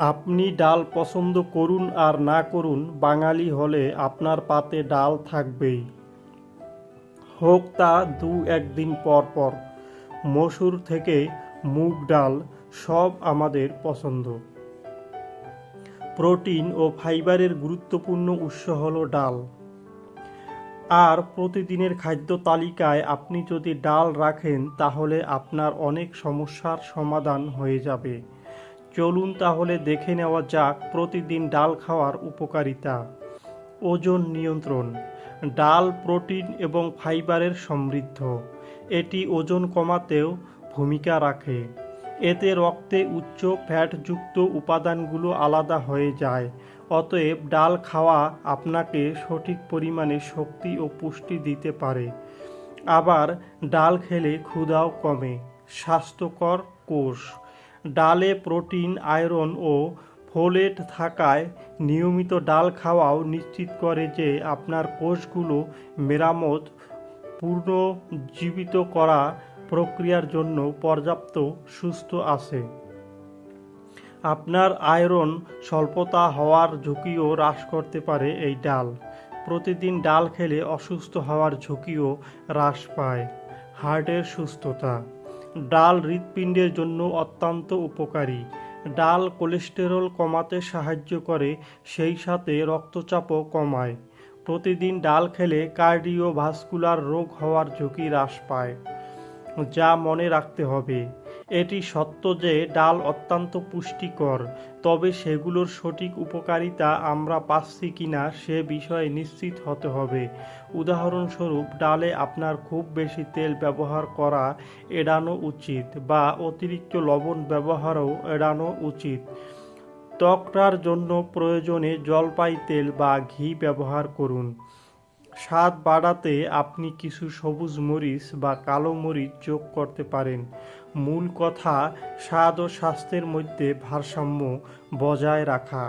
আপনি ডাল পছন্দ করুন আর না করুন, বাঙালি হলে আপনার পাতে ডাল থাকবেই। হোক তা দু একদিন পর পর। মসুর থেকে মুগ ডাল সব আমাদের পছন্দ। প্রোটিন ও ফাইবারের গুরুত্বপূর্ণ উৎস হল ডাল। আর প্রতিদিনের খাদ্য তালিকায় আপনি যদি ডাল রাখেন, তাহলে আপনার অনেক সমস্যার সমাধান হয়ে যাবে। চলুন তাহলে দেখে নেওয়া যাক প্রতিদিন ডাল খাওয়ার উপকারিতা। ওজন নিয়ন্ত্রণ। ডাল, প্রোটিন এবং ফাইবারের সমৃদ্ধ। এটি ওজন কমাতেও ভূমিকা রাখে। এতে রক্তে উচ্চ ফ্যাটযুক্ত উপাদানগুলো আলাদা হয়ে যায়। অতএব ডাল খাওয়া আপনাকে সঠিক পরিমাণে শক্তি ও পুষ্টি দিতে পারে। আবার ডাল খেলে ক্ষুধাও কমে। স্বাস্থ্যকর কোষ। ডালে প্রোটিন, আয়রন ও ফোলেট থাকায় নিয়মিত ডাল খাওয়াও নিশ্চিত করে যে আপনার কোষগুলো মেরামত পুনর্জীবিত করা প্রক্রিয়ার জন্য পর্যাপ্ত সুস্থ আছে। আপনার আয়রন স্বল্পতা হওয়ার ঝুঁকিও হ্রাস করতে পারে এই ডাল। প্রতিদিন ডাল খেলে অসুস্থ হওয়ার ঝুঁকিও হ্রাস পায়। হার্টের সুস্থতা ডাল হৃৎপিণ্ডের জন্য অত্যন্ত উপকারী। ডাল কোলেস্টেরল কমাতে সাহায্য করে, সেই সাথে রক্তচাপও কমায়। প্রতিদিন ডাল খেলে কার্ডিওভাস্কুলার রোগ হওয়ার ঝুঁকি হ্রাস পায়, যা মনে রাখতে হবে। এটি সত্য যে ডাল অত্যন্ত পুষ্টিকর, তবে সেগুলোর সঠিক উপকারিতা আমরা পাচ্ছি কিনা সে বিষয়ে নিশ্চিত হতে হবে। উদাহরণস্বরূপ, ডালে আপনার খুব বেশি তেল ব্যবহার করা এড়ানো উচিত বা অতিরিক্ত লবণ ব্যবহারও এড়ানো উচিত। ত্বকটার জন্য প্রয়োজনে জলপাই তেল বা ঘি ব্যবহার করুন। স্বাদ বাড়াতে আপনি কিছু সবুজ মরিচ বা কালো মরিচ যোগ করতে পারেন। মূল কথা, স্বাদ ও স্বাস্থ্যের মধ্যে ভারসাম্য বজায় রাখা।